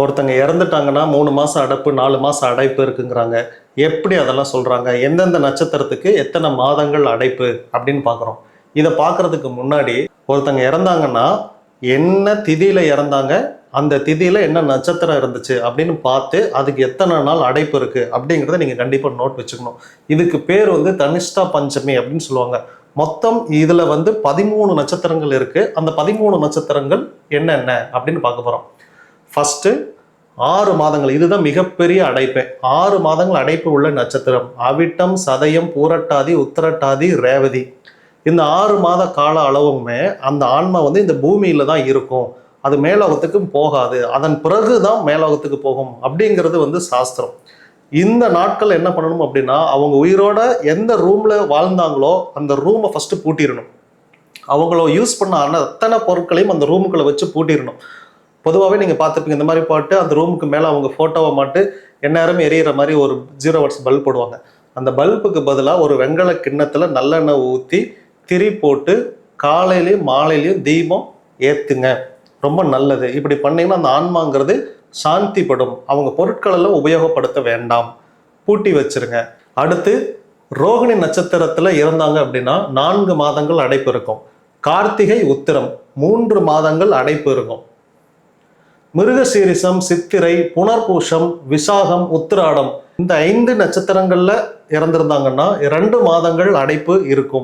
ஒருத்தங்க இறந்துட்டாங்கன்னா மூணு மாதம் அடைப்பு நாலு மாதம் அடைப்பு இருக்குங்கிறாங்க. எப்படி அதெல்லாம் சொல்கிறாங்க எந்தெந்த நட்சத்திரத்துக்கு எத்தனை மாதங்கள் அடைப்பு அப்படின்னு பார்க்குறோம். இதை பார்க்குறதுக்கு முன்னாடி ஒருத்தங்க இறந்தாங்கன்னா என்ன திதியில் இறந்தாங்க? அந்த திதியில் என்ன நட்சத்திரம் இருந்துச்சு அப்படின்னு பார்த்து அதுக்கு எத்தனை நாள் அடைப்பு இருக்குது அப்படிங்கிறத நீங்கள் கண்டிப்பாக நோட் வச்சுக்கணும். இதுக்கு பேர் வந்து தனிஷ்டா பஞ்சமி அப்படின்னு சொல்லுவாங்க. மொத்தம் இதில் வந்து பதிமூணு நட்சத்திரங்கள் இருக்குது அந்த பதிமூணு நட்சத்திரங்கள் என்னென்ன அப்படின்னு பார்க்க போகிறோம் ஃபஸ்ட்டு ஆறு மாதங்கள். இதுதான் மிகப்பெரிய அடைப்பு. ஆறு மாதங்கள் அடைப்பு உள்ள நட்சத்திரம். அவிட்டம் சதயம் பூரட்டாதி உத்திரட்டாதி ரேவதி. இந்த ஆறு மாத கால அளவுமே அந்த ஆன்மா வந்து இந்த பூமியில தான் இருக்கும். அது மேலோகத்துக்கும் போகாது. அதன் பிறகு தான் மேலோகத்துக்கு போகும் அப்படிங்கிறது வந்து சாஸ்திரம். இந்த நாட்கள் என்ன பண்ணணும் அப்படின்னா அவங்க உயிரோட எந்த ரூம்ல வாழ்ந்தாங்களோ அந்த ரூமை ஃபர்ஸ்ட் பூட்டிடணும். அவங்கள யூஸ் பண்ண அத்தனை பொருட்களையும் அந்த ரூமுக்குள்ள வச்சு பூட்டிடணும். பொதுவாகவே நீங்கள் பார்த்துருப்பீங்க இந்த மாதிரி போட்டு அந்த ரூமுக்கு மேலே அவங்க ஃபோட்டோவை மாட்டு எந்நேரமும் எரியிற மாதிரி ஒரு ஜீரோ வாட்ஸ் பல்ப் போடுவாங்க. அந்த பல்புக்கு பதிலாக ஒரு வெங்கல கிண்ணத்தில் நல்லெண்ணெய் ஊற்றி திரி போட்டு காலையிலையும் மாலையிலையும் தீபம் ஏற்றுங்க ரொம்ப நல்லது. இப்படி பண்ணிங்கன்னா அந்த ஆன்மாங்கிறது சாந்திப்படும். அவங்க பொருட்கள் எல்லாம் உபயோகப்படுத்த வேண்டாம். பூட்டி வச்சிருங்க. அடுத்து ரோகிணி நட்சத்திரத்தில் இறந்தாங்க அப்படின்னா நான்கு மாதங்கள் அடைப்பு இருக்கும். கார்த்திகை உத்திரம் மூன்று மாதங்கள் அடைப்பு இருக்கும். மிருகசீரிசம் சித்திரை புனர்பூஷம் விசாகம் உத்திராடம் இந்த ஐந்து நட்சத்திரங்களில் இறந்திருந்தாங்கன்னா இரண்டு மாதங்கள் அடைப்பு இருக்கும்.